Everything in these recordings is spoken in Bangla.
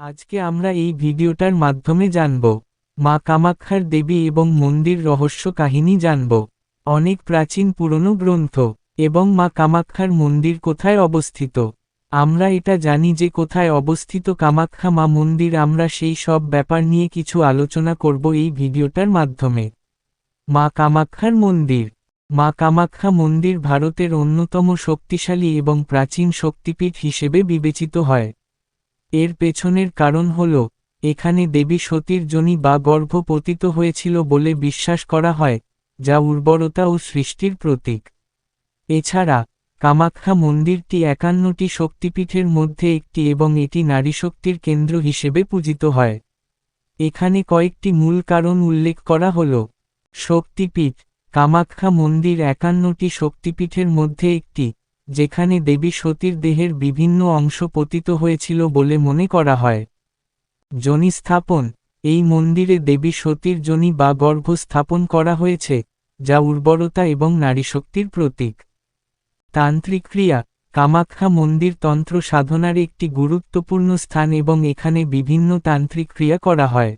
আজকে আমরা এই ভিডিওটার মাধ্যমে জানব। মা কামাক্ষার দেবী এবং মন্দির রহস্য কাহিনী জানব। অনেক প্রাচীন পুরনো গ্রন্থ এবং মা কামাক্ষার মন্দির কোথায় অবস্থিত? আমরা এটা জানি যে কোথায় অবস্থিত কামাক্ষা মা মন্দির। আমরা সেই সব ব্যাপার নিয়ে কিছু আলোচনা করব এই ভিডিওটার মাধ্যমে। মা কামাক্ষার মন্দির। মা কামাক্ষা মন্দির ভারতের অন্যতম শক্তিশালী এবং প্রাচীন শক্তিপীঠ হিসেবে বিবেচিত হয়। এর পেছনের কারণ হল, এখানে দেবী সতীর জনি বা গর্ভ পতিত হয়েছিল বলে বিশ্বাস করা হয়, যা উর্বরতা ও সৃষ্টির প্রতীক। এছাড়া, কামাখ্যা মন্দিরটি একান্নটি শক্তিপীঠের মধ্যে একটি এবং এটি নারীশক্তির কেন্দ্র হিসেবে পূজিত হয়। এখানে কয়েকটি মূল কারণ উল্লেখ করা হল, শক্তিপীঠ, কামাখ্যা মন্দির একান্নটি শক্তিপীঠের মধ্যে একটি যেখানে দেবী সতীর দেহের বিভিন্ন অংশ পতিত হয়েছিল বলে মনে করা হয়। জনি স্থাপন, এই মন্দিরে দেবী সতীর জনি বা গর্ভ স্থাপন করা হয়েছে, যা উর্বরতা এবং নারীশক্তির প্রতীক। তান্ত্রিক ক্রিয়া, কামাখ্যা মন্দির তন্ত্র সাধনার একটি গুরুত্বপূর্ণ স্থান এবং এখানে বিভিন্ন তান্ত্রিক ক্রিয়া করা হয়।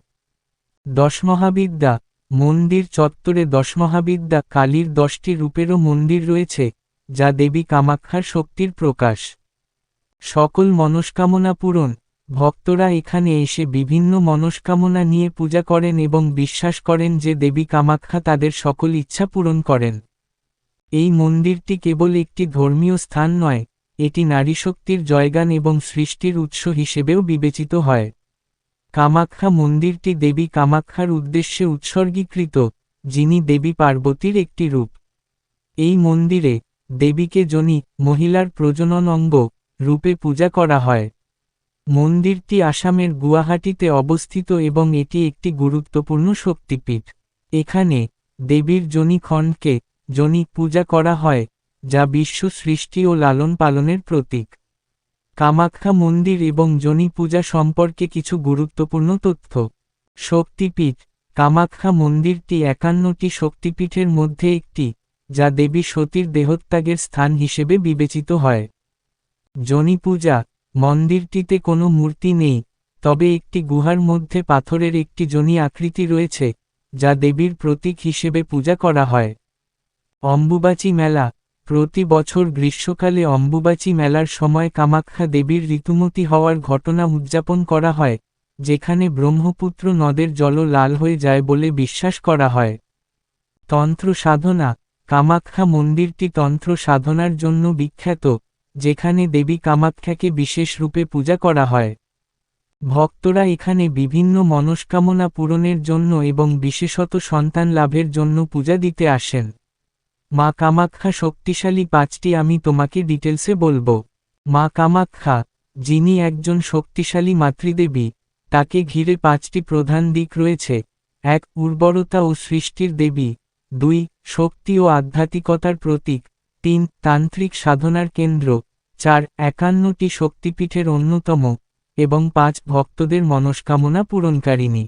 দশমহাবিদ্যা, মন্দির চত্বরে দশমহাবিদ্যা কালীর দশটি রূপেরও মন্দির রয়েছে যা দেবী কামাক্ষার শক্তির প্রকাশ। সকল মনস্কামনা পূরণ। ভক্তরা এখানে এসে বিভিন্ন মনস্কামনা নিয়ে পূজা করেন এবং বিশ্বাস করেন যে দেবী কামাক্ষা তাদের সকল ইচ্ছা পূরণ করেন। এই মন্দিরটি কেবল একটি ধর্মীয় স্থান নয়, এটি নারীশক্তির জয়গান এবং সৃষ্টির উৎস হিসেবেও বিবেচিত হয়। কামাক্ষা মন্দিরটি দেবী কামাক্ষার উদ্দেশ্যে উৎসর্গীকৃত, যিনি দেবী পার্বতীর একটি রূপ। এই মন্দিরে দেবীকে জনি মহিলার প্রজনন অঙ্গ রূপে পূজা করা হয়। মন্দিরটি আসামের গুয়াহাটিতে অবস্থিত এবং এটি একটি গুরুত্বপূর্ণ শক্তিপীঠ। এখানে দেবীর জনি খণ্ডকে জনি পূজা করা হয়, যা বিশ্ব সৃষ্টি ও লালন পালনের প্রতীক। কামাখ্যা মন্দির এবং জনি পূজা সম্পর্কে কিছু গুরুত্বপূর্ণ তথ্য। শক্তিপীঠ, কামাখ্যা মন্দিরটি একান্নটি শক্তিপীঠের মধ্যে একটি। যা দেবী সতীর দেহত্যাগের স্থান হিসেবে বিবেচিত হয়। জনি পূজা, মন্দিরটিতে কোনো মূর্তি নেই, তবে একটি গুহার মধ্যে পাথরের একটি জনি আকৃতি রয়েছে, যা দেবীর প্রতীক হিসেবে পূজা করা হয়। অম্বুবাচী মেলা, প্রতি বছর গ্রীষ্মকালে অম্বুবাচী মেলার সময় কামাখ্যা দেবীর ঋতুমতি হওয়ার ঘটনা উদযাপন করা হয়, যেখানে ব্রহ্মপুত্র নদের জল লাল হয়ে যায় বলে বিশ্বাস করা হয়। তন্ত্র সাধনা কামাখ্যা মন্দিরটি তন্ত্র সাধনার জন্য বিখ্যাত, যেখানে দেবী কামাখ্যাকে বিশেষ রূপে পূজা করা হয়। ভক্তরা এখানে বিভিন্ন মনস্কামনা পূরণের জন্য এবং বিশেষত সন্তান লাভের জন্য পূজা দিতে আসেন। মা কামাখ্যা শক্তিশালী পাঁচটি আমি তোমাকে ডিটেলসে বলব। মা কামাখ্যা, যিনি একজন শক্তিশালী মাতৃদেবী, তাকে ঘিরে পাঁচটি প্রধান দিক রয়েছে। এক, উর্বরতা ও সৃষ্টির দেবী। দুই, শক্তি ও আধ্যাত্মিকতার প্রতীক। তিন, তান্ত্রিক সাধনার কেন্দ্র। চার, একান্নটি শক্তিপীঠের অন্যতম। এবং পাঁচ, ভক্তদের মনস্কামনা পূরণকারিণী।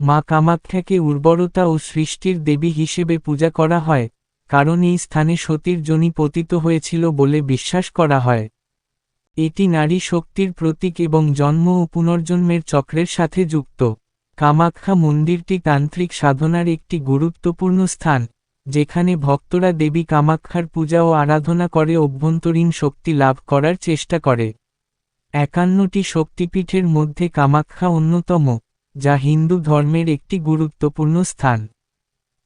মা কামাখ্যাকে উর্বরতা ও সৃষ্টির দেবী হিসেবে পূজা করা হয়, কারণ এই স্থানে সতীর জনি পতিত হয়েছিল বলে বিশ্বাস করা হয়। এটি নারী শক্তির প্রতীক এবং জন্ম ও পুনর্জন্মের চক্রের সাথে যুক্ত। কামাখ্যা মন্দিরটি তান্ত্রিক সাধনার একটি গুরুত্বপূর্ণ স্থান, যেখানে ভক্তরা দেবী কামাক্ষার পূজা ও আরাধনা করে অভ্যন্তরীণ শক্তি লাভ করার চেষ্টা করে। একান্নটি শক্তিপীঠের মধ্যে কামাখ্যা অন্যতম, যা হিন্দু ধর্মের একটি গুরুত্বপূর্ণ স্থান।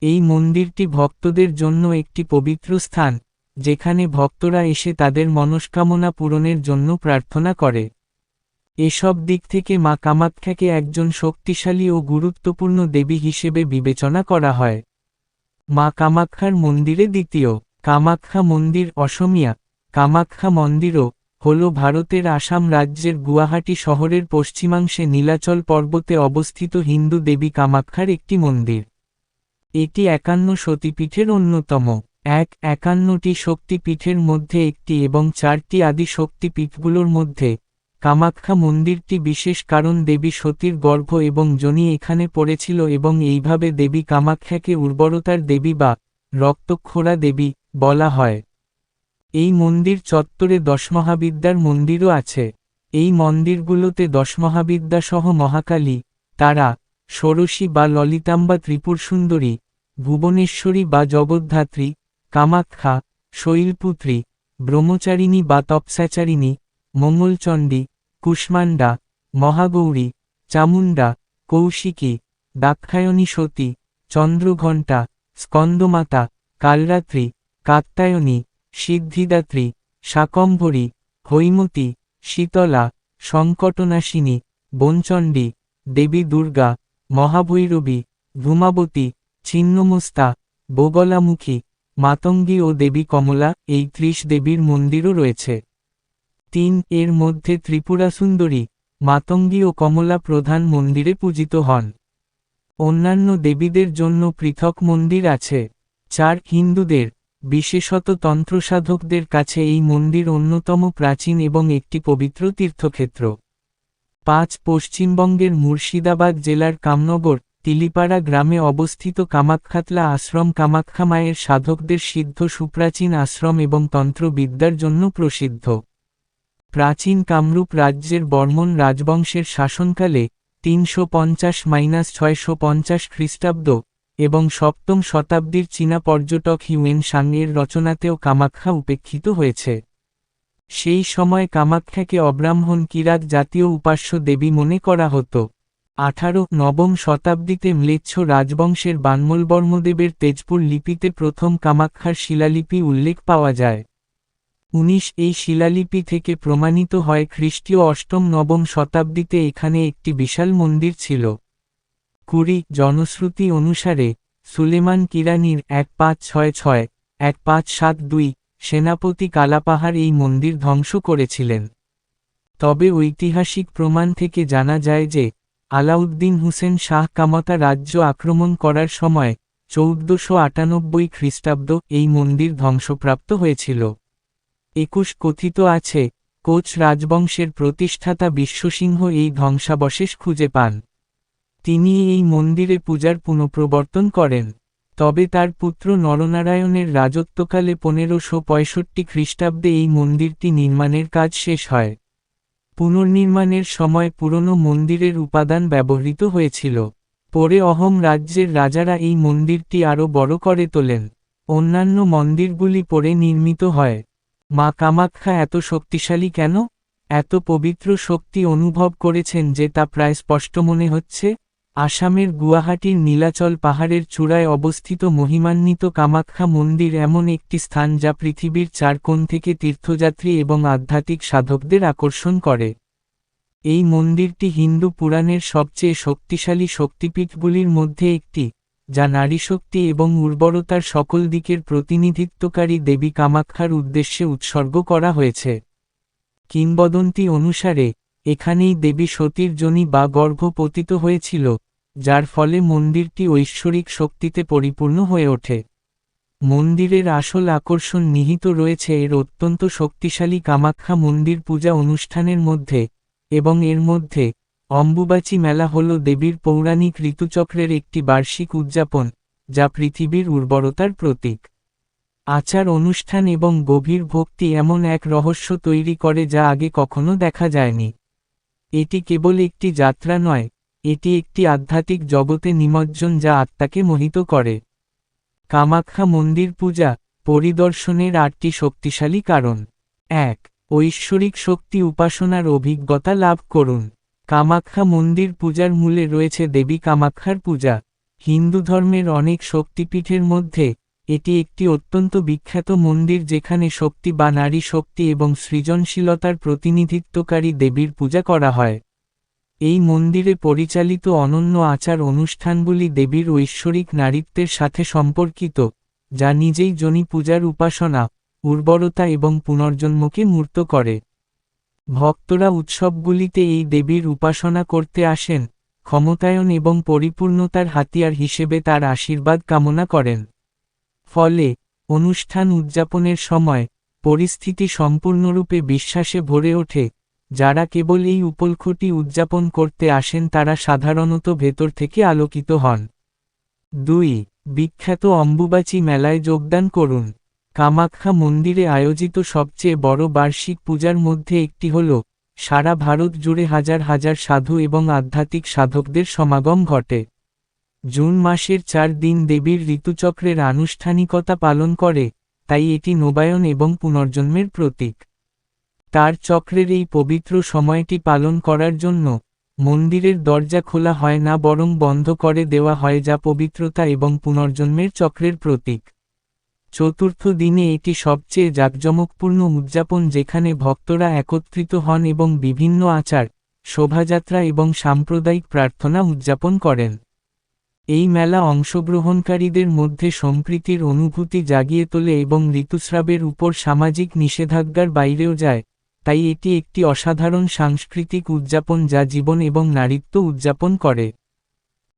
এই মন্দিরটি ভক্তদের জন্য একটি পবিত্র স্থান, যেখানে ভক্তরা এসে তাদের মনস্কামনা পূরণের জন্য প্রার্থনা করে। এসব দিক থেকে মা কামাখ্যাকে একজন শক্তিশালী ও গুরুত্বপূর্ণ দেবী হিসেবে বিবেচনা করা হয়। মা কামাখ্যার মন্দিরে দ্বিতীয়, কামাখ্যা মন্দির অসমিয়া, কামাখ্যা মন্দিরও হল ভারতের আসাম রাজ্যের গুয়াহাটি শহরের পশ্চিমাংশে নীলাচল পর্বতে অবস্থিত হিন্দু দেবী কামাখ্যার একটি মন্দির। এটি একান্ন সতীপীঠের অন্যতম। এক, একান্নটি শক্তিপীঠের মধ্যে একটি এবং চারটি আদি শক্তিপীঠগুলোর মধ্যে কামাখ্যা মন্দিরটি বিশেষ কারণ দেবী সতীর গর্ভ এবং জনি এখানে পড়েছিল এবং এইভাবে দেবী কামাখ্যাকে উর্বরতার দেবী বা রক্তক্ষোড়া দেবী বলা হয়। এই মন্দির চত্বরে দশমহাবিদ্যার মন্দিরও আছে। এই মন্দিরগুলোতে দশমহাবিদ্যা সহ মহাকালী, তারা, ষোড়শী বা ললিতাম্বা ত্রিপুর সুন্দরী ভুবনেশ্বরী বা জগদ্ধাত্রী, কামাখ্যা, শৈলপুত্রী, ব্রহ্মচারিণী বা তপসাচারিণী মঙ্গলচণ্ডী কুষ্মান্ডা মহাগৌরী, চামুণ্ডা, কৌশিকী দাক্ষায়ণী সতী চন্দ্রঘণ্টা, স্কন্দমাতা, কালরাত্রি কাত্তায়নী সিদ্ধিদাত্রী, শাকম্ভরী, হৈমতী, শীতলা, সংকটনাশিনী, বনচণ্ডী, দেবী দুর্গা, মহাভৈরবী, ধূমাবতী, ছিন্নমস্তা, বগলামুখী, মাতঙ্গী ও দেবী কমলা, এই ত্রিশ দেবীর মন্দিরও রয়েছে। তিন এর মধ্যে ত্রিপুরা সুন্দরী, মাতঙ্গী ও কমলা প্রধান মন্দিরে পূজিত হন। অন্যান্য দেবীদের জন্য পৃথক মন্দির আছে। চার হিন্দুদের, বিশেষত তন্ত্রসাধকদের কাছে এই মন্দির অন্যতম প্রাচীন এবং একটি পবিত্র তীর্থক্ষেত্র। পাঁচ পশ্চিমবঙ্গের মুর্শিদাবাদ জেলার কামনগর, তিলিপাড়া গ্রামে অবস্থিত কামাক্ষাতলা আশ্রম কামাখ্যা মায়ের সাধকদের সিদ্ধ সুপ্রাচীন আশ্রম এবং তন্ত্রবিদ্যার জন্য প্রসিদ্ধ। প্রাচীন কামরূপ রাজ্যের বর্মন রাজবংশের শাসনকালে তিনশো পঞ্চাশ মাইনাস ছয়শো পঞ্চাশ খ্রিস্টাব্দ এবং সপ্তম শতাব্দীর চীনা পর্যটক হিউয়েন সাংয়ের রচনাতেও কামাখ্যা উপেক্ষিত হয়েছে। সেই সময় কামাখ্যাকে অব্রাহ্মণ কিরাত জাতীয় উপাস্য দেবী মনে করা হতো। আঠারো নবম শতাব্দীতে ম্লেচ্ছ রাজবংশের বানমলবর্মদেবের তেজপুর লিপিতে প্রথম কামাখ্যার শিলালিপি উল্লেখ পাওয়া যায়। উনিশ এই শিলালিপি থেকে প্রমাণিত হয় খ্রিস্টীয় অষ্টম নবম শতাব্দীতে এখানে একটি বিশাল মন্দির ছিল। কুড়ি জনশ্রুতি অনুসারে সুলেমান কিরানির এক পাঁচ ছয় ছয়, এক পাঁচ সাত দুই সেনাপতি কালাপাহাড় এই মন্দির ধ্বংস করেছিলেন। তবে ঐতিহাসিক প্রমাণ থেকে জানা যায় যে আলাউদ্দিন হুসেন শাহ কামতা রাজ্য আক্রমণ করার সময় চৌদ্দশো আটানব্বই খ্রিস্টাব্দ এই মন্দির ধ্বংসপ্রাপ্ত হয়েছিল। একুশ কথিত আছে, কোচ রাজবংশের প্রতিষ্ঠাতা বিশ্বসিংহ এই ধ্বংসাবশেষ খুঁজে পান। তিনি এই মন্দিরে পূজার পুনঃপ্রবর্তন করেন। তবে তার পুত্র নরনারায়ণের রাজত্বকালে পনেরোশো পঁয়ষট্টি খ্রিস্টাব্দে এই মন্দিরটি নির্মাণের কাজ শেষ হয়। পুনর্নির্মাণের সময় পুরনো মন্দিরের উপাদান ব্যবহৃত হয়েছিল। পরে অহম রাজ্যের রাজারা এই মন্দিরটি আরও বড় করে তোলেন। অন্যান্য মন্দিরগুলি পরে নির্মিত হয়। মা কামাখ্যা এত শক্তিশালী কেন? এত পবিত্র শক্তি অনুভব করেছেন যে তা প্রায় স্পষ্ট মনে হচ্ছে। আসামের গুয়াহাটির নীলাচল পাহাড়ের চূড়ায় অবস্থিত মহিমান্বিত কামাখ্যা মন্দির এমন একটি স্থান যা পৃথিবীর চার কোণ থেকে তীর্থযাত্রী এবং আধ্যাত্মিক সাধকদের আকর্ষণ করে। এই মন্দিরটি হিন্দু পুরাণের সবচেয়ে শক্তিশালী শক্তিপীঠগুলির মধ্যে একটি। যা নারীশক্তি এবং উর্বরতার সকল দিকের প্রতিনিধিত্বকারী দেবী কামাক্ষার উদ্দেশ্যে উৎসর্গ করা হয়েছে। কিংবদন্তি অনুসারে, এখানেই দেবী সতীর জনি বা গর্ভ পতিত হয়েছিল, যার ফলে মন্দিরটি ঐশ্বরিক শক্তিতে পরিপূর্ণ হয়ে ওঠে। মন্দিরের আসল আকর্ষণ নিহিত রয়েছে এর অত্যন্ত শক্তিশালী কামাখ্যা মন্দির পূজা অনুষ্ঠানের মধ্যে এবং এর মধ্যে অম্বুবাচী মেলা হল দেবীর পৌরাণিক ঋতুচক্রের একটি বার্ষিক উদযাপন, যা পৃথিবীর উর্বরতার প্রতীক। আচার অনুষ্ঠান এবং গভীর ভক্তি এমন এক রহস্য তৈরি করে যা আগে কখনো দেখা যায়নি। এটি কেবল একটি যাত্রা নয়, এটি একটি আধ্যাত্মিক জগতে নিমজ্জন যা আত্মাকে মোহিত করে। কামাখ্যা মন্দির পূজা, পরিদর্শনের আটটি শক্তিশালী কারণ। এক, ঐশ্বরিক শক্তি উপাসনার অভিজ্ঞতা লাভ করুন। কামাখ্যা মন্দির পূজার মূলে রয়েছে দেবী কামাখ্যার পূজা। হিন্দু ধর্মের অনেক শক্তিপীঠের মধ্যে এটি একটি অত্যন্ত বিখ্যাত মন্দির যেখানে শক্তি বা নারী শক্তি এবং সৃজনশীলতার প্রতিনিধিত্বকারী দেবীর পূজা করা হয়। এই মন্দিরে পরিচালিত অনন্য আচার অনুষ্ঠানগুলি দেবীর ঐশ্বরিক নারীত্বের সাথে সম্পর্কিত, যা নিজেই জনি পূজার উপাসনা, উর্বরতা এবং পুনর্জন্মকে মূর্ত করে। ভক্তরা উৎসবগুলিতে এই দেবীর উপাসনা করতে আসেন, ক্ষমতায়ন এবং পরিপূর্ণতার হাতিয়ার হিসেবে তার আশীর্বাদ কামনা করেন। ফলে, অনুষ্ঠান উদযাপনের সময়, পরিস্থিতি সম্পূর্ণরূপে বিশ্বাসে ভরে ওঠে, যারা কেবল এই উপলক্ষটি উদযাপন করতে আসেন তারা সাধারণত ভেতর থেকে আলোকিত হন। দুই, বিখ্যাত অম্বুবাচী মেলায় যোগদান করুন। কামাখ্যা মন্দিরে আয়োজিত সবচেয়ে বড় বার্ষিক পূজার মধ্যে একটি হল, সারা ভারত জুড়ে হাজার হাজার সাধু এবং আধ্যাত্মিক সাধকদের সমাগম ঘটে। জুন মাসের চার দিন দেবীর ঋতুচক্রের আনুষ্ঠানিকতা পালন করে, তাই এটি নবায়ন এবং পুনর্জন্মের প্রতীক। তার চক্রের এই পবিত্র সময়টি পালন করার জন্য, মন্দিরের দরজা খোলা হয় না বরং বন্ধ করে দেওয়া হয় যা পবিত্রতা এবং পুনর্জন্মের চক্রের প্রতীক। চতুর্থ দিনে এটি সবচেয়ে জাঁকজমকপূর্ণ উদযাপন যেখানে ভক্তরা একত্রিত হন এবং বিভিন্ন আচার, শোভাযাত্রা এবং সাম্প্রদায়িক প্রার্থনা উদযাপন করেন। এই মেলা অংশগ্রহণকারীদের মধ্যে সম্প্রীতির অনুভূতি জাগিয়ে তোলে এবং ঋতুস্রাবের উপর সামাজিক নিষেধাজ্ঞার বাইরেও যায়, তাই এটি একটি অসাধারণ সাংস্কৃতিক উদযাপন যা জীবন এবং নারীত্ব উদযাপন করে।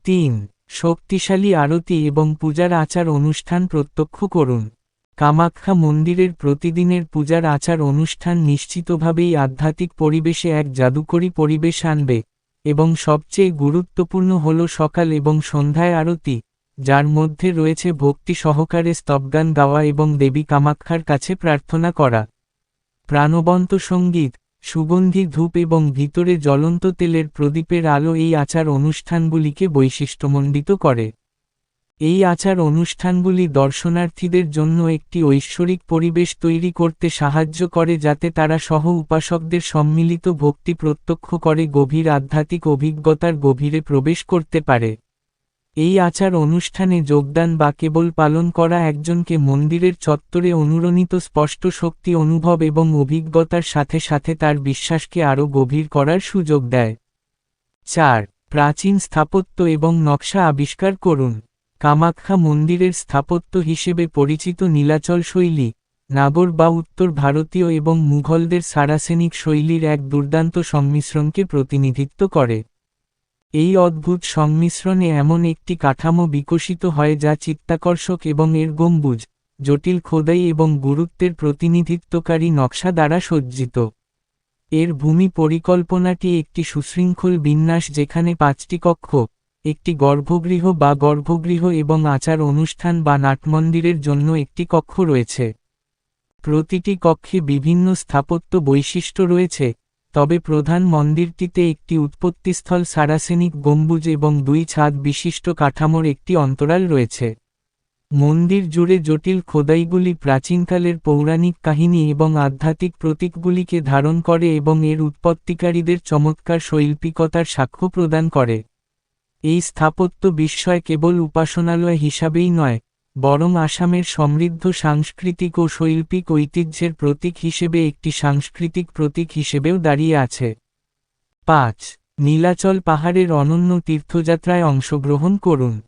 তিন শক্তিশালী আরতি এবং পূজার আচার অনুষ্ঠান প্রত্যক্ষ করুন। কামাখ্যা মন্দিরের প্রতিদিনের পূজার আচার অনুষ্ঠান নিশ্চিতভাবেই আধ্যাত্মিক পরিবেশে এক জাদুকরী পরিবেশ আনবে এবং সবচেয়ে গুরুত্বপূর্ণ হল সকাল এবং সন্ধ্যায় আরতি, যার মধ্যে রয়েছে ভক্তি সহকারে স্তবগান গাওয়া এবং দেবী কামাক্ষার কাছে প্রার্থনা করা। প্রাণবন্ত সংগীত সুগন্ধি ধূপ এবং ভিতরে জ্বলন্ত তেলের প্রদীপের আলো এই আচার অনুষ্ঠানগুলিকে বৈশিষ্ট্যমণ্ডিত করে। এই আচার অনুষ্ঠানগুলি দর্শনার্থীদের জন্য একটি ঐশ্বরিক পরিবেশ তৈরি করতে সাহায্য করে যাতে তারা সহ উপাসকদের সম্মিলিত ভক্তি প্রত্যক্ষ করে গভীর আধ্যাত্মিক অভিজ্ঞতার গভীরে প্রবেশ করতে পারে। এই আচার অনুষ্ঠানে যোগদান বা কেবল পালন করা একজনকে মন্দিরের চত্বরে অনুরণিত স্পষ্ট শক্তি অনুভব এবং অভিজ্ঞতার সাথে সাথে তার বিশ্বাসকে আরও গভীর করার সুযোগ দেয়। চার, প্রাচীন স্থাপত্য এবং নকশা আবিষ্কার করুন। কামাখ্যা মন্দিরের স্থাপত্য হিসেবে পরিচিত নীলাচল শৈলী, নাগর বা উত্তর ভারতীয় এবং মুঘলদের সারাসেনিক শৈলীর এক দুর্দান্ত সংমিশ্রণকে প্রতিনিধিত্ব করে। এই অদ্ভুত সংমিশ্রণে এমন একটি কাঠামো বিকশিত হয় যা চিত্তাকর্ষক এবং এর গম্বুজ, জটিল খোদাই এবং গুরুত্বের প্রতিনিধিত্বকারী নকশা দ্বারা সজ্জিত। এর ভূমি পরিকল্পনাটি একটি সুশৃঙ্খল বিন্যাস যেখানে পাঁচটি কক্ষ, একটি গর্ভগৃহ বা গর্ভগৃহ এবং আচার অনুষ্ঠান বা নাটমন্দিরের জন্য একটি কক্ষ রয়েছে। প্রতিটি কক্ষে বিভিন্ন স্থাপত্য বৈশিষ্ট্য রয়েছে তবে প্রধান মন্দিরটিতে একটি উৎপত্তিস্থল সারাসেনিক গম্বুজ এবং দুই ছাদ বিশিষ্ট কাঠামোর একটি অন্তরাল রয়েছে। মন্দির জুড়ে জটিল খোদাইগুলি প্রাচীনকালের পৌরাণিক কাহিনী এবং আধ্যাত্মিক প্রতীকগুলিকে ধারণ করে এবং এর উৎপত্তিকারীদের চমৎকার শৈল্পিকতার সাক্ষ্য প্রদান করে। এই স্থাপত্য বিস্ময় কেবল উপাসনালয় হিসাবেই নয় বরং আসামের সমৃদ্ধ সাংস্কৃতিক ও শৈল্পিক ঐতিহ্যের প্রতীক হিসেবে একটি সাংস্কৃতিক প্রতীক হিসেবেও দাঁড়িয়ে আছে। পাঁচ, নীলাচল পাহাড়ের অনন্য তীর্থযাত্রায় অংশগ্রহণ করুন।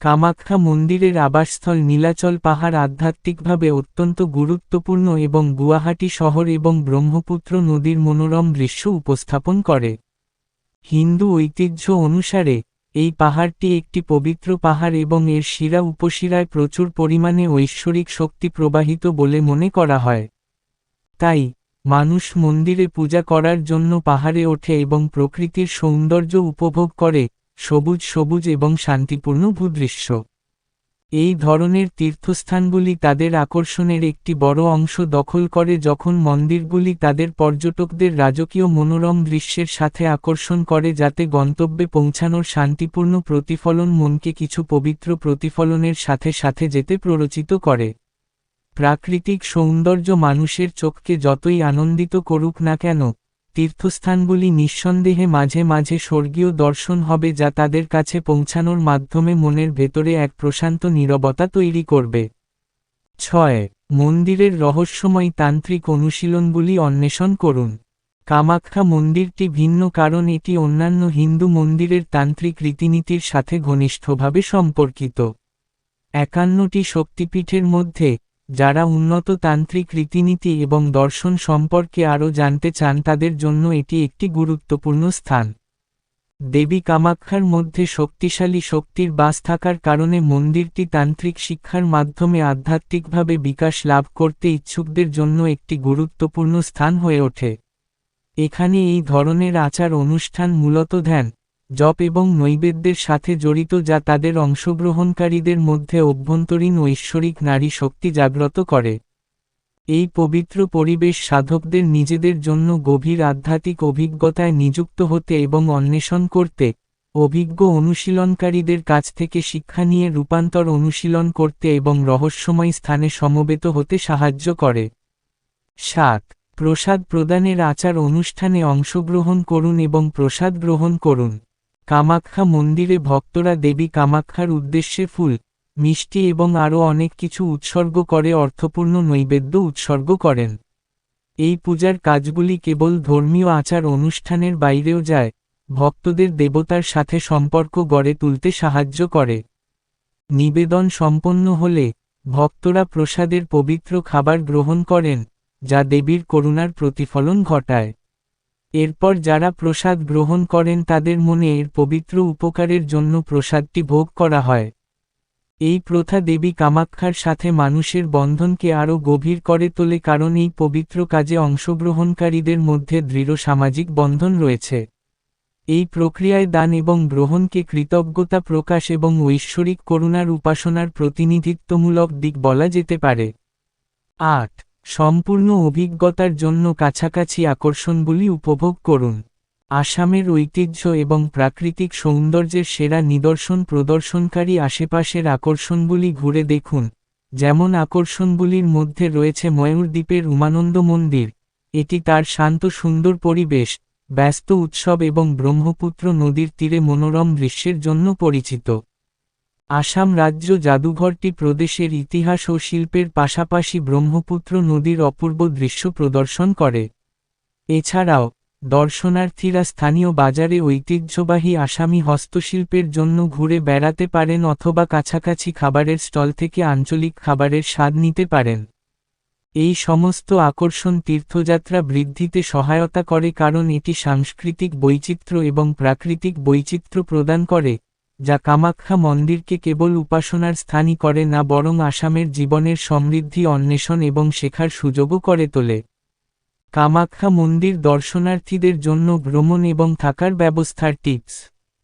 কামাখ্যা মন্দিরের আবাসস্থল নীলাচল পাহাড় আধ্যাত্মিকভাবে অত্যন্ত গুরুত্বপূর্ণ এবং গুয়াহাটি শহর এবং ব্রহ্মপুত্র নদীর মনোরম দৃশ্য উপস্থাপন করে। হিন্দু ঐতিহ্য অনুসারে এই পাহাড়টি একটি পবিত্র পাহাড় এবং এর শিরা উপশিরায় প্রচুর পরিমাণে ঐশ্বরিক শক্তি প্রবাহিত বলে মনে করা হয়। তাই, মানুষ মন্দিরে পূজা করার জন্য পাহাড়ে ওঠে এবং প্রকৃতির সৌন্দর্য উপভোগ করে, সবুজ সবুজ এবং শান্তিপূর্ণ ভূদৃশ্য। এই ধরনের তীর্থস্থানগুলি তাদের আকর্ষণের একটি বড় অংশ দখল করে যখন মন্দিরগুলি তাদের পর্যটকদের রাজকীয় মনোরম দৃশ্যের সাথে আকর্ষণ করে যাতে গন্তব্যে পৌঁছানোর শান্তিপূর্ণ প্রতিফলন মনকে কিছু পবিত্র প্রতিফলনের সাথে সাথে যেতে প্ররোচিত করে। প্রাকৃতিক সৌন্দর্য মানুষের চোখকে যতই আনন্দিত করুক না কেন তীর্থস্থানগুলি নিঃসন্দেহে মাঝে মাঝে স্বর্গীয় দর্শন হবে যা তাদের কাছে পৌঁছানোর মাধ্যমে মনের ভেতরে এক প্রশান্ত নীরবতা তৈরি করবে। ছয়, মন্দিরের রহস্যময় তান্ত্রিক অনুশীলনগুলি অন্বেষণ করুন। কামাখ্যা মন্দিরটি ভিন্ন কারণ এটি অন্যান্য হিন্দু মন্দিরের তান্ত্রিক রীতিনীতির সাথে ঘনিষ্ঠভাবে সম্পর্কিত। একান্নটি শক্তিপীঠের মধ্যে যারা উন্নত তান্ত্রিক রীতিনীতি এবং দর্শন সম্পর্কে আরও জানতে চান তাদের জন্য এটি একটি গুরুত্বপূর্ণ স্থান। দেবী কামাক্ষার মধ্যে শক্তিশালী শক্তির বাস থাকার কারণে মন্দিরটি তান্ত্রিক শিক্ষার মাধ্যমে আধ্যাত্মিকভাবে বিকাশ লাভ করতে ইচ্ছুকদের জন্য একটি গুরুত্বপূর্ণ স্থান হয়ে ওঠে। এখানে এই ধরনের আচার অনুষ্ঠান মূলত ধ্যান জপ এবং নৈবেদ্যের সাথে জড়িত যা তাদের অংশগ্রহণকারীদের মধ্যে অভ্যন্তরীণ ঐশ্বরিক নারী শক্তি জাগ্রত করে। এই পবিত্র পরিবেশ সাধকদের নিজেদের জন্য গভীর আধ্যাত্মিক অভিজ্ঞতায় নিযুক্ত হতে এবং অন্বেষণ করতে, অভিজ্ঞ অনুশীলনকারীদের কাছ থেকে শিক্ষা নিয়ে রূপান্তর অনুশীলন করতে এবং রহস্যময় স্থানে সমবেত হতে সাহায্য করে। সাত, প্রসাদ প্রদানের আচার অনুষ্ঠানে অংশগ্রহণ করুন এবং প্রসাদ গ্রহণ করুন। কামাখ্যা মন্দিরে ভক্তরা দেবী কামাখ্যার উদ্দেশ্যে ফুল, মিষ্টি এবং আরও অনেক কিছু উৎসর্গ করে অর্থপূর্ণ নৈবেদ্য উৎসর্গ করেন। এই পূজার কাজগুলি কেবল ধর্মীয় আচার অনুষ্ঠানের বাইরেও যায়, ভক্তদের দেবতার সাথে সম্পর্ক গড়ে তুলতে সাহায্য করে। নিবেদন সম্পন্ন হলে, ভক্তরা প্রসাদের পবিত্র খাবার গ্রহণ করেন, যা দেবীর করুণার প্রতিফলন ঘটায়। এরপর যারা প্রসাদ গ্রহণ করেন তাদের মনে এর পবিত্র উপকারের জন্য প্রসাদটি ভোগ করা হয়। এই প্রথা দেবী কামাক্ষার সাথে মানুষের বন্ধনকে আরও গভীর করে তোলে কারণ এই পবিত্র কাজে অংশগ্রহণকারীদের মধ্যে দৃঢ় সামাজিক বন্ধন রয়েছে। এই প্রক্রিয়ায় দান এবং গ্রহণকে কৃতজ্ঞতা প্রকাশ এবং ঐশ্বরিক করুণার উপাসনার প্রতিনিধিত্বমূলক দিক বলা যেতে পারে। আট সম্পূর্ণ অভিজ্ঞতার জন্য কাছাকাছি আকর্ষণগুলি উপভোগ করুন। আসামের ঐতিহ্য এবং প্রাকৃতিক সৌন্দর্যের সেরা নিদর্শন প্রদর্শনকারী আশেপাশের আকর্ষণগুলি ঘুরে দেখুন, যেমন আকর্ষণগুলির মধ্যে রয়েছে ময়ূরদ্বীপের উমানন্দ মন্দির। এটি তার শান্ত সুন্দর পরিবেশ, ব্যস্ত উৎসব এবং ব্রহ্মপুত্র নদীর তীরে মনোরম দৃশ্যের জন্য পরিচিত। আসাম রাজ্য জাদুঘরটি প্রদেশের ইতিহাস ও শিল্পের পাশাপাশি ব্রহ্মপুত্র নদীর অপূর্ব দৃশ্য প্রদর্শন করে। এছাড়াও, দর্শনার্থীরা স্থানীয় বাজারে ঐতিহ্যবাহী আসামি হস্তশিল্পের জন্য ঘুরে বেড়াতে পারেন অথবা কাছাকাছি খাবারের স্টল থেকে আঞ্চলিক খাবারের স্বাদ নিতে পারেন। এই সমস্ত আকর্ষণ তীর্থযাত্রা বৃদ্ধিতে সহায়তা করে কারণ এটি সাংস্কৃতিক বৈচিত্র্য এবং প্রাকৃতিক বৈচিত্র্য প্রদান করে। যা কামাখ্যা মন্দিরকে কেবল উপাসনার স্থানই করে না বরং আসামের জীবনের সমৃদ্ধি অন্বেষণ এবং শেখার সুযোগও করে তোলে। কামাখ্যা মন্দির দর্শনার্থীদের জন্য ভ্রমণ এবং থাকার ব্যবস্থার টিপস।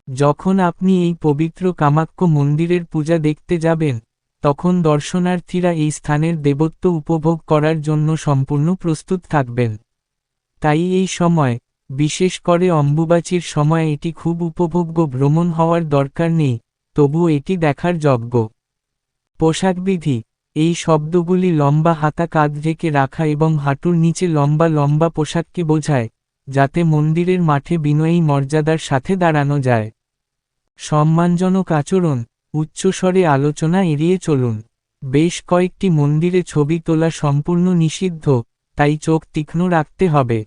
যখন আপনি এই পবিত্র কামাক্য মন্দিরের পূজা দেখতে যাবেন, তখন দর্শনার্থীরা এই স্থানের দেবত্ব উপভোগ করার জন্য সম্পূর্ণ প্রস্তুত থাকবেন। তাই এই সময় বিশেষ করে অম্বুবাচির সময় এটি খুব উপভোগ্য ভ্রমণ হওয়ার দরকার নেই তবু এটি দেখার যোগ্য। পোশাকবিধি এই শব্দগুলি লম্বা হাতা কাঁধ ঢেকে রাখা এবং হাঁটুর নিচে লম্বা লম্বা পোশাককে বোঝায়, যাতে মন্দিরের মাঠে বিনয়ী মর্যাদার সাথে দাঁড়ানো যায়। সম্মানজনক আচরণ, উচ্চস্বরে আলোচনা এড়িয়ে চলুন। বেশ কয়েকটি মন্দিরে ছবি তোলা সম্পূর্ণ নিষিদ্ধ, তাই চোখ তীক্ষ্ণ রাখতে হবে।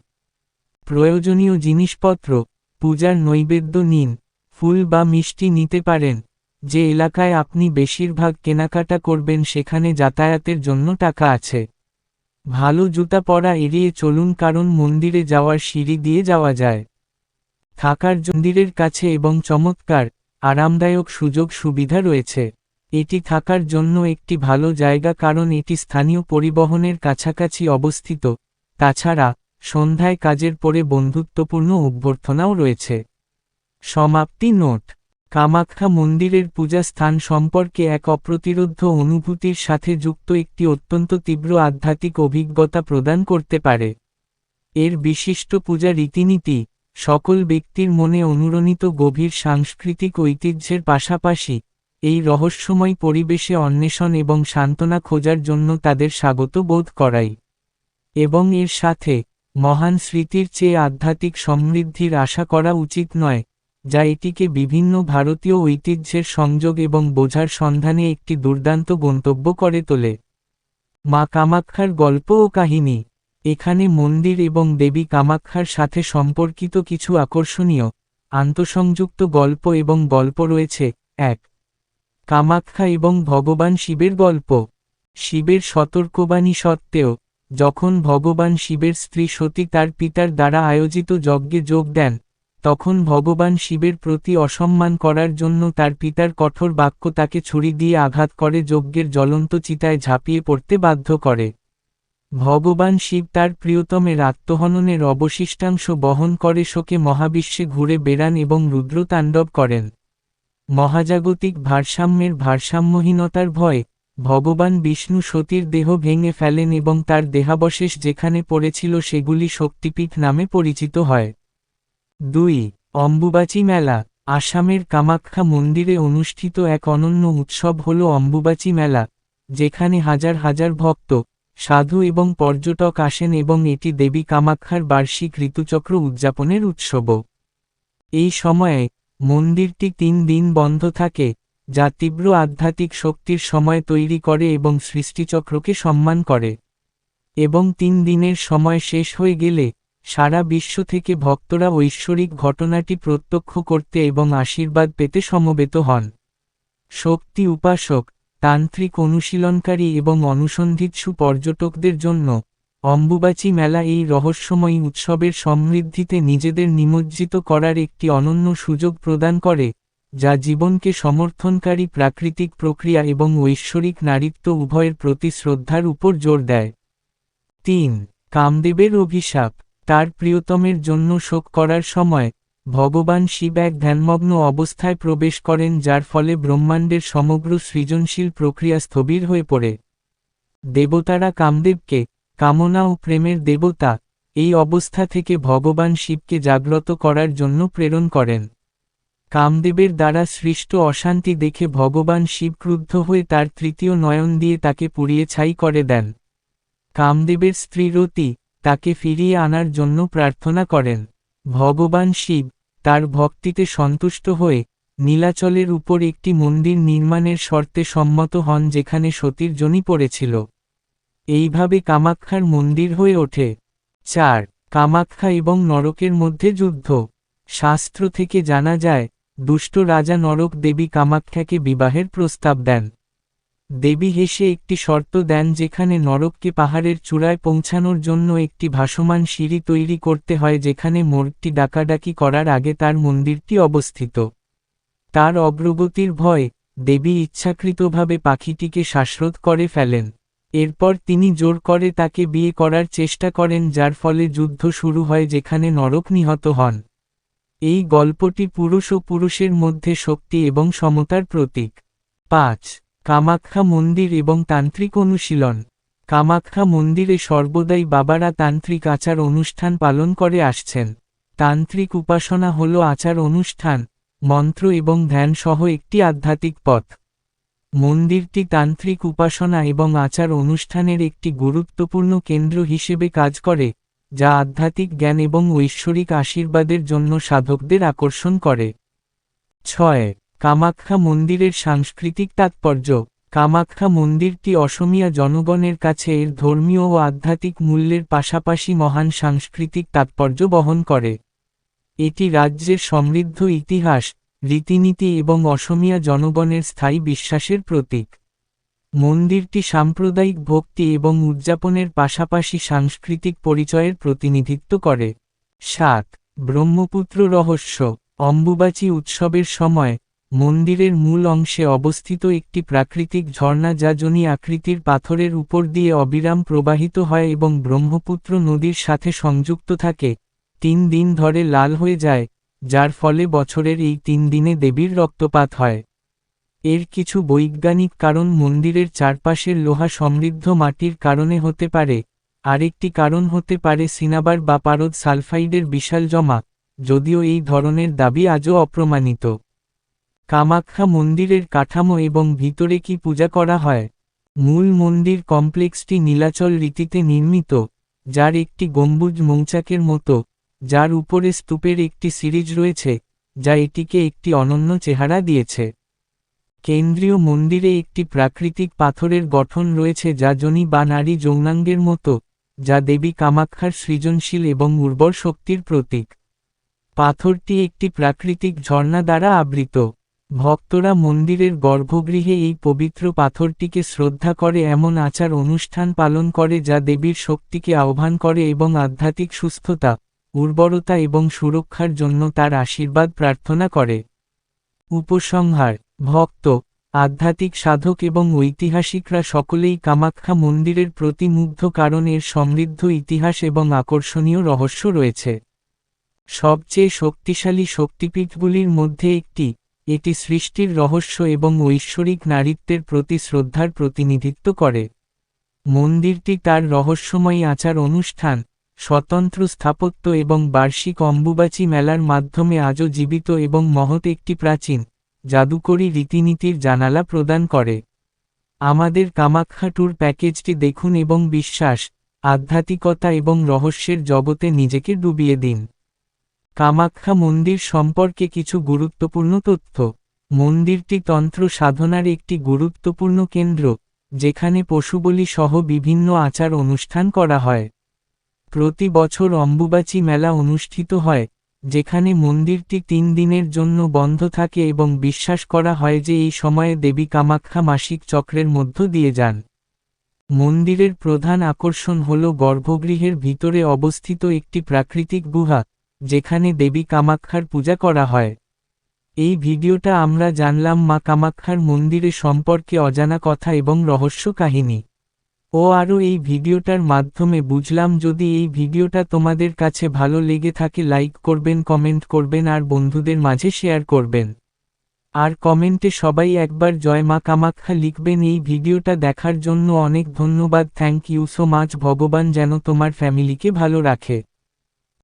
প্রয়োজনীয় জিনিসপত্র, পূজার নৈবেদ্য নিন, ফুল বা মিষ্টি নিতে পারেন, যে এলাকায় আপনি বেশিরভাগ কেনাকাটা করবেন সেখানে যাতায়াতের জন্য টাকা আছে। ভালো জুতা পরা এড়িয়ে চলুন কারণ মন্দিরে যাওয়ার সিঁড়ি দিয়ে যাওয়া যায়। থাকার মন্দিরের কাছে এবং চমৎকার, আরামদায়ক সুযোগ সুবিধা রয়েছে। এটি থাকার জন্য একটি ভালো জায়গা কারণ এটি স্থানীয় পরিবহনের কাছাকাছি অবস্থিত। তাছাড়া সন্ধ্যায় কাজের পরে বন্ধুত্বপূর্ণ অভ্যর্থনাও রয়েছে। সমাপ্তি নোট। কামাখ্যা মন্দিরের পূজা স্থান সম্পর্কে এক অপ্রতিরোধ অনুভূতির সাথে যুক্ত একটি অত্যন্ত তীব্র আধ্যাত্মিক অভিজ্ঞতা প্রদান করতে পারে। এর বিশিষ্ট পূজা রীতিনীতি, সকল ব্যক্তির মনে অনুরণিত গভীর সাংস্কৃতিক ঐতিহ্যের পাশাপাশি, এই রহস্যময় পরিবেশে অন্বেষণ এবং সান্ত্বনা খোঁজার জন্য তাদের স্বাগত বোধ করাই। এবং এর সাথে মহান স্মৃতির চেয়ে আধ্যাত্মিক সমৃদ্ধির আশা করা উচিত নয়, যা এটিকে বিভিন্ন ভারতীয় ঐতিহ্যের সংযোগ এবং বোঝার সন্ধানে একটি দুর্দান্ত গন্তব্য করে তোলে। মা কামাক্ষার গল্প ও কাহিনী। এখানে মন্দির এবং দেবী কামাক্ষার সাথে সম্পর্কিত কিছু আকর্ষণীয়, আন্তঃসংযুক্ত গল্প এবং গল্প রয়েছে। এক, কামাক্ষা এবং ভগবান শিবের গল্প। শিবের সতর্কবাণী সত্ত্বেও যখন ভগবান শিবের স্ত্রী সতী তার পিতার দ্বারা আয়োজিত যজ্ঞে যোগ দেন, তখন ভগবান শিবের প্রতি অসম্মান করার জন্য তার পিতার কঠোর বাক্য তাকে ছুরি দিয়ে আঘাত করে যজ্ঞের জ্বলন্ত চিতায় ঝাঁপিয়ে পড়তে বাধ্য করে। ভগবান শিব তার প্রিয়তমের আত্মহননের অবশিষ্টাংশ বহন করে শোকে মহাবিশ্বে ঘুরে বেড়ান এবং রুদ্রতাণ্ডব করেন। মহাজাগতিক ভারসাম্যের ভারসাম্যহীনতার ভয়ে ভগবান বিষ্ণু সতীর দেহ ভেঙে ফেলেন এবং তার দেহাবশেষ যেখানে পড়েছিল সেগুলি শক্তিপীঠ নামে পরিচিত হয়। দুই, অম্বুবাচী মেলা। আসামের কামাখ্যা মন্দিরে অনুষ্ঠিত এক অনন্য উৎসব হল অম্বুবাচী মেলা, যেখানে হাজার হাজার ভক্ত, সাধু এবং পর্যটক আসেন এবং এটি দেবী কামাখ্যার বার্ষিক ঋতুচক্র উদযাপনের উৎসব। এই সময়ে মন্দিরটি তিন দিন বন্ধ থাকে যা তীব্র আধ্যাত্মিক শক্তির সময় তৈরি করে এবং সৃষ্টিচক্রকে সম্মান করে। এবং তিন দিনের সময় শেষ হয়ে গেলে, সারা বিশ্ব থেকে ভক্তরা ঐশ্বরিক ঘটনাটি প্রত্যক্ষ করতে এবং আশীর্বাদ পেতে সমবেত হন। শক্তি উপাসক, তান্ত্রিক অনুশীলনকারী এবং অনুসন্ধিৎসু পর্যটকদের জন্য, অম্বুবাচী মেলা এই রহস্যময়ী উৎসবের সমৃদ্ধিতে নিজেদের নিমজ্জিত করার একটি অনন্য সুযোগ প্রদান করে। যা জীবনকে সমর্থনকারী প্রাকৃতিক প্রক্রিয়া এবং ঐশ্বরিক নারীত্ব উভয়ের প্রতি শ্রদ্ধার উপর জোর দেয়। তিন, কামদেবের অভিশাপ, তার প্রিয়তমের জন্য শোক করার সময়, ভগবান শিব এক ধ্যানমগ্ন অবস্থায় প্রবেশ করেন যার ফলে ব্রহ্মাণ্ডের সমগ্র সৃজনশীল প্রক্রিয়া স্থবির হয়ে পড়ে। দেবতারা কামদেবকে, কামনা ও প্রেমের দেবতা, এই অবস্থা থেকে ভগবান শিবকে জাগ্রত করার জন্য প্রেরণ করেন। কামদেবের দ্বারা সৃষ্ট অশান্তি দেখে ভগবান শিব ক্রুদ্ধ হয়ে তার তৃতীয় নয়ন দিয়ে তাকে পুড়িয়ে ছাই করে দেন। কামদেবের স্ত্রী রতি তাকে ফিরিয়ে আনার জন্য প্রার্থনা করেন। ভগবান শিব তার ভক্তিতে সন্তুষ্ট হয়ে নীলাচলের উপর একটি মন্দির নির্মাণের শর্তে সম্মত হন যেখানে সতীর জনি পড়েছিল। এইভাবে কামাক্ষার মন্দির হয়ে ওঠে। চার কামাক্ষা এবং নরকের মধ্যে যুদ্ধ। শাস্ত্র থেকে জানা যায় দুষ্ট রাজা নরক দেবী কামাক্ষাকে বিবাহের প্রস্তাব দেন। দেবী হেসে একটি শর্ত দেন যেখানে নরককে পাহাড়ের চূড়ায় পৌঁছানোর জন্য একটি ভাসমান সিঁড়ি তৈরি করতে হয় যেখানে মোড়টি ডাকাডাকি করার আগে তার মন্দিরটি অবস্থিত। তার অগ্রগতির ভয় দেবী ইচ্ছাকৃতভাবে পাখিটিকে শ্বাসরোধ করে ফেলেন। এরপর তিনি জোর করে তাকে বিয়ে করার চেষ্টা করেন যার ফলে যুদ্ধ শুরু হয় যেখানে নরক নিহত হন। এই গল্পটি পুরুষ ও পুরুষের মধ্যে শক্তি এবং সমতার প্রতীক। পাঁচ, কামাখ্যা মন্দির এবং তান্ত্রিক অনুশীলন। কামাখ্যা মন্দিরে সর্বদাই বাবারা তান্ত্রিক আচার অনুষ্ঠান পালন করে আসছেন। তান্ত্রিক উপাসনা হল আচার অনুষ্ঠান, মন্ত্র এবং ধ্যান সহ একটি আধ্যাত্মিক পথ। মন্দিরটি তান্ত্রিক উপাসনা এবং আচার অনুষ্ঠানের একটি গুরুত্বপূর্ণ কেন্দ্র হিসেবে কাজ করে। যা আধ্যাত্মিক জ্ঞান এবং ঐশ্বরিক আশীর্বাদের জন্য সাধকদের আকর্ষণ করে। ছয়, কামাখ্যা মন্দিরের সাংস্কৃতিক তাৎপর্য। কামাখ্যা মন্দিরটি অসমিয়া জনগণের কাছে এর ধর্মীয় ও আধ্যাত্মিক মূল্যের পাশাপাশি মহান সাংস্কৃতিক তাৎপর্য বহন করে। এটি রাজ্যের সমৃদ্ধ ইতিহাস, রীতিনীতি এবং অসমিয়া জনগণের স্থায়ী বিশ্বাসের প্রতীক। মন্দিরটি সাম্প্রদায়িক ভক্তি এবং উদযাপনের পাশাপাশি সাংস্কৃতিক পরিচয়ের প্রতিনিধিত্ব করে। সাত, ব্রহ্মপুত্র রহস্য। অম্বুবাচী উৎসবের সময়, মন্দিরের মূল অংশে অবস্থিত একটি প্রাকৃতিক ঝর্ণা যা জনি আকৃতির পাথরের উপর দিয়ে অবিরাম প্রবাহিত হয় এবং ব্রহ্মপুত্র নদীর সাথে সংযুক্ত থাকে। তিন দিন ধরে লাল হয়ে যায়, যার ফলে বছরের এই তিন দিনে দেবীর রক্তপাত হয়। এর কিছু বৈজ্ঞানিক কারণ মন্দিরের চারপাশের লোহা সমৃদ্ধ মাটির কারণে হতে পারে, আরেকটি কারণ হতে পারে সিনাবার বা পারদ সালফাইডের বিশাল জমা, যদিও এই ধরনের দাবি আজও অপ্রমাণিত। কামাখ্যা মন্দিরের কাঠামো এবং ভিতরে কি পূজা করা হয়? মূল মন্দির কমপ্লেক্সটি নীলাচল রীতিতে নির্মিত, যার একটি গম্বুজ মৌচাকের মতো, যার উপরে স্তূপের একটি সিরিজ রয়েছে, যা এটিকে একটি অনন্য চেহারা দিয়েছে। কেন্দ্রীয় মন্দিরে একটি প্রাকৃতিক পাথরের গঠন রয়েছে যা জনি বা নারী যৌনাঙ্গের মতো, যা দেবী কামাক্ষার সৃজনশীল এবং উর্বর শক্তির প্রতীক। পাথরটি একটি প্রাকৃতিক ঝর্ণা দ্বারা আবৃত। ভক্তরা মন্দিরের গর্ভগৃহে এই পবিত্র পাথরটিকে শ্রদ্ধা করে এমন আচার অনুষ্ঠান পালন করে যা দেবীর শক্তিকে আহ্বান করে এবং আধ্যাত্মিক সুস্থতা, উর্বরতা এবং সুরক্ষার জন্য তার আশীর্বাদ প্রার্থনা করে। উপসংহার ভক্ত, আধ্যাত্মিক সাধক এবং ঐতিহাসিকরা সকলেই কামাখ্যা মন্দিরের প্রতি মুগ্ধ কারণ এর সমৃদ্ধ ইতিহাস এবং আকর্ষণীয় রহস্য রয়েছে। সবচেয়ে শক্তিশালী শক্তিপীঠগুলির মধ্যে একটি, এটি সৃষ্টির রহস্য এবং ঐশ্বরিক নারীত্বের প্রতি শ্রদ্ধার প্রতিনিধিত্ব করে। মন্দিরটি তার রহস্যময়ী আচার অনুষ্ঠান, স্বতন্ত্র স্থাপত্য এবং বার্ষিক অম্বুবাচী মেলার মাধ্যমে আজও জীবিত এবং মহৎ একটি প্রাচীন। জাদুকরী রীতিনীতির জানালা প্রদান করে। আমাদের কামাখ্যা ট্যুর প্যাকেজটি দেখুন এবং বিশ্বাস, আধ্যাত্মিকতা এবং রহস্যের জগতে নিজেকে ডুবিয়ে দিন। কামাখ্যা মন্দির সম্পর্কে কিছু গুরুত্বপূর্ণ তথ্য। মন্দিরটি তন্ত্র সাধনার একটি গুরুত্বপূর্ণ কেন্দ্র, যেখানে পশুবলি সহ বিভিন্ন আচার অনুষ্ঠান করা হয়। প্রতি বছর অম্বুবাচী মেলা অনুষ্ঠিত হয় যেখানে মন্দিরটি তিন দিনের জন্য বন্ধ থাকে এবং বিশ্বাস করা হয় যে এই সময়ে দেবী কামাখ্যা মাসিক চক্রের মধ্য দিয়ে যান। মন্দিরের প্রধান আকর্ষণ হল গর্ভগৃহের ভিতরে অবস্থিত একটি প্রাকৃতিক গুহা, যেখানে দেবী কামাখ্যার পূজা করা হয়। এই ভিডিওটা আমরা জানলাম মা কামাখ্যার মন্দিরে সম্পর্কে অজানা কথা এবং রহস্য কাহিনী। ও আরও এই ভিডিওটার মাধ্যমে বুঝলাম যদি এই ভিডিওটা তোমাদের কাছে ভালো লেগে থাকে লাইক করবেন, কমেন্ট করবেন আর বন্ধুদের মাঝে শেয়ার করবেন। আর কমেন্টে সবাই একবার জয় মা কামাখ্যা লিখবেন। এই ভিডিওটা দেখার জন্য অনেক ধন্যবাদ। থ্যাংক ইউ সো মাচ ভগবান যেন তোমার ফ্যামিলিকে ভালো রাখে।